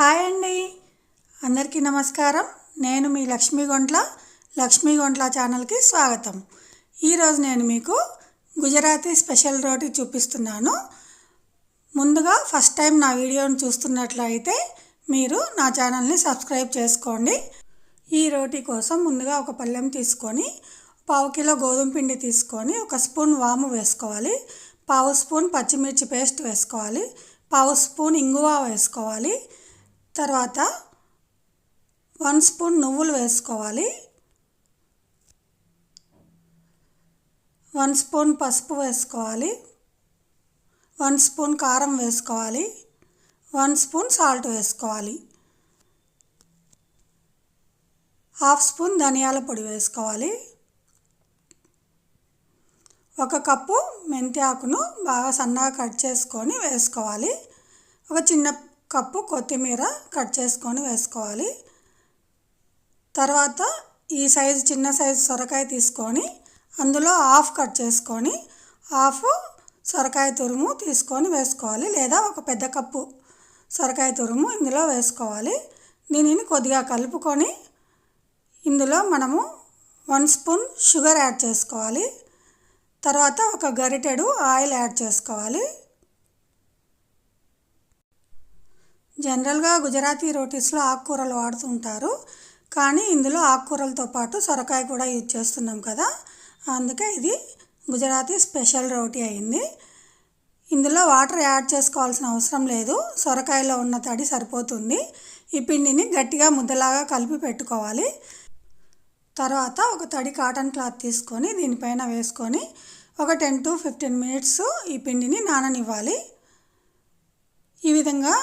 Hi అండి. అందరికీ నమస్కారం. నేను మీ లక్ష్మీ గొంట్ల లక్ష్మీ గొంట్ల ఛానల్కి స్వాగతం. ఈరోజు నేను మీకు గుజరాతీ స్పెషల్ రోటీ చూపిస్తున్నాను. ముందుగా ఫస్ట్ టైం నా వీడియోను చూస్తున్నట్లయితే మీరు నా ఛానల్ని సబ్స్క్రైబ్ చేసుకోండి. ఈ రోటీ కోసం ముందుగా ఒక పళ్ళెం తీసుకొని పావు కిలో గోధుమ పిండి తీసుకొని ఒక స్పూన్ వాము వేసుకోవాలి. పావు స్పూన్ పచ్చిమిర్చి పేస్ట్ వేసుకోవాలి. పావు స్పూన్ ఇంగువ వేసుకోవాలి. తర్వాత వన్ స్పూన్ నువ్వులు వేసుకోవాలి. వన్ స్పూన్ పసుపు వేసుకోవాలి. వన్ స్పూన్ కారం వేసుకోవాలి. వన్ స్పూన్ సాల్ట్ వేసుకోవాలి. హాఫ్ స్పూన్ ధనియాల పొడి వేసుకోవాలి. ఒక కప్పు మెంతి ఆకును బాగా సన్నగా కట్ చేసుకొని వేసుకోవాలి. ఒక చిన్న కప్పు కొత్తిమీర కట్ చేసుకొని వేసుకోవాలి. తర్వాత ఈ సైజు చిన్న సైజు సొరకాయ తీసుకొని అందులో హాఫ్ కట్ చేసుకొని హాఫ్ సొరకాయ తురుము తీసుకొని వేసుకోవాలి. లేదా ఒక పెద్ద కప్పు సొరకాయ తురుము ఇందులో వేసుకోవాలి. దీనిని కొద్దిగా కలుపుకొని ఇందులో మనము వన్ స్పూన్ షుగర్ యాడ్ చేసుకోవాలి. తర్వాత ఒక గరిటెడు ఆయిల్ యాడ్ చేసుకోవాలి. జనరల్గా గుజరాతీ రోటీస్లో ఆకుకూరలు వాడుతుంటారు. కానీ ఇందులో ఆకుకూరలతో పాటు సొరకాయ కూడా యూజ్ చేస్తున్నాం కదా. అందుకే ఇది గుజరాతీ స్పెషల్ రోటీ అయింది. ఇందులో వాటర్ యాడ్ చేసుకోవాల్సిన అవసరం లేదు. సొరకాయలో ఉన్న తడి సరిపోతుంది. ఈ పిండిని గట్టిగా ముద్దలాగా కలిపి పెట్టుకోవాలి. తర్వాత ఒక తడి కాటన్ క్లాత్ తీసుకొని దీనిపైన వేసుకొని ఒక టెన్ టు ఫిఫ్టీన్ మినిట్స్ ఈ పిండిని నాననివ్వాలి. ఈ విధంగా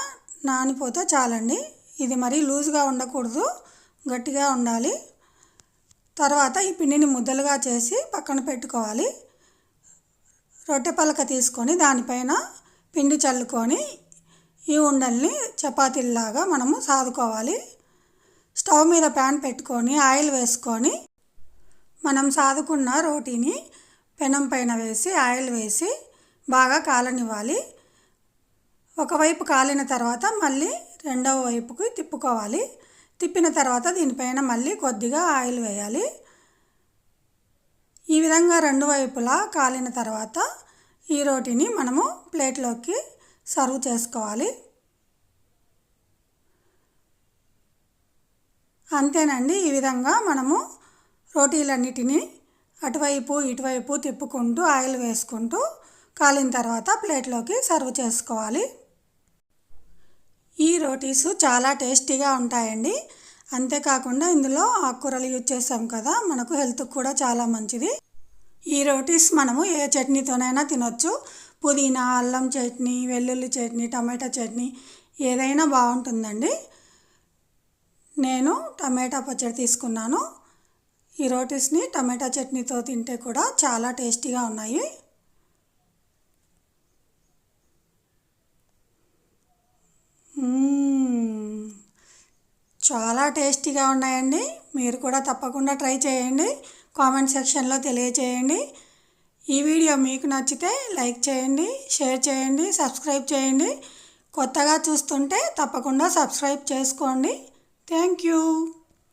నానిపోతే చాలండి. ఇది మరీ లూజ్గా ఉండకూడదు. గట్టిగా ఉండాలి. తర్వాత ఈ పిండిని ముద్దలుగా చేసి పక్కన పెట్టుకోవాలి. రొట్టె పలక తీసుకొని దానిపైన పిండి చల్లుకొని ఈ ఉండల్ని చపాతీల్లాగా మనము సాదుకోవాలి. స్టవ్ మీద ప్యాన్ పెట్టుకొని ఆయిల్ వేసుకొని మనం సాదుకున్న రోటీని పెనం పైన వేసి ఆయిల్ వేసి బాగా కాలనివ్వాలి. ఒకవైపు కాలిన తర్వాత మళ్ళీ రెండవ వైపుకి తిప్పుకోవాలి. తిప్పిన తర్వాత దీనిపైన మళ్ళీ కొద్దిగా ఆయిల్ వేయాలి. ఈ విధంగా రెండు వైపులా కాలిన తర్వాత ఈ రోటీని మనము ప్లేట్లోకి సర్వ్ చేసుకోవాలి. అంతేనండి ఈ విధంగా మనము రోటీలన్నిటినీ అటువైపు ఇటువైపు తిప్పుకుంటూ ఆయిల్ వేసుకుంటూ కాలిన తర్వాత ప్లేట్లోకి సర్వ్ చేసుకోవాలి. రోటీస్ చాలా టేస్టీగా ఉంటాయండి. అంతేకాకుండా ఇందులో ఆకుకూరలు యూజ్ చేసాం కదా మనకు హెల్త్కి కూడా చాలా మంచిది. ఈ రోటీస్ మనము ఏ చట్నీతోనైనా తినొచ్చు. పుదీనా అల్లం చట్నీ వెల్లుల్లి చట్నీ టమాటా చట్నీ ఏదైనా బాగుంటుందండి. నేను టమాటా పచ్చడి తీసుకున్నాను. ఈ రోటీస్ని టమాటా చట్నీతో తింటే కూడా చాలా టేస్టీగా ఉన్నాయి. చాలా టేస్టీగా ఉన్నాయండి. మీరు కూడా తప్పకుండా ట్రై చేయండి. కామెంట్ సెక్షన్లో తెలియచేయండి. ఈ వీడియో మీకు నచ్చితే లైక్ చేయండి షేర్ చేయండి సబ్స్క్రైబ్ చేయండి. కొత్తగా చూస్తుంటే తప్పకుండా సబ్స్క్రైబ్ చేసుకోండి. Thank you.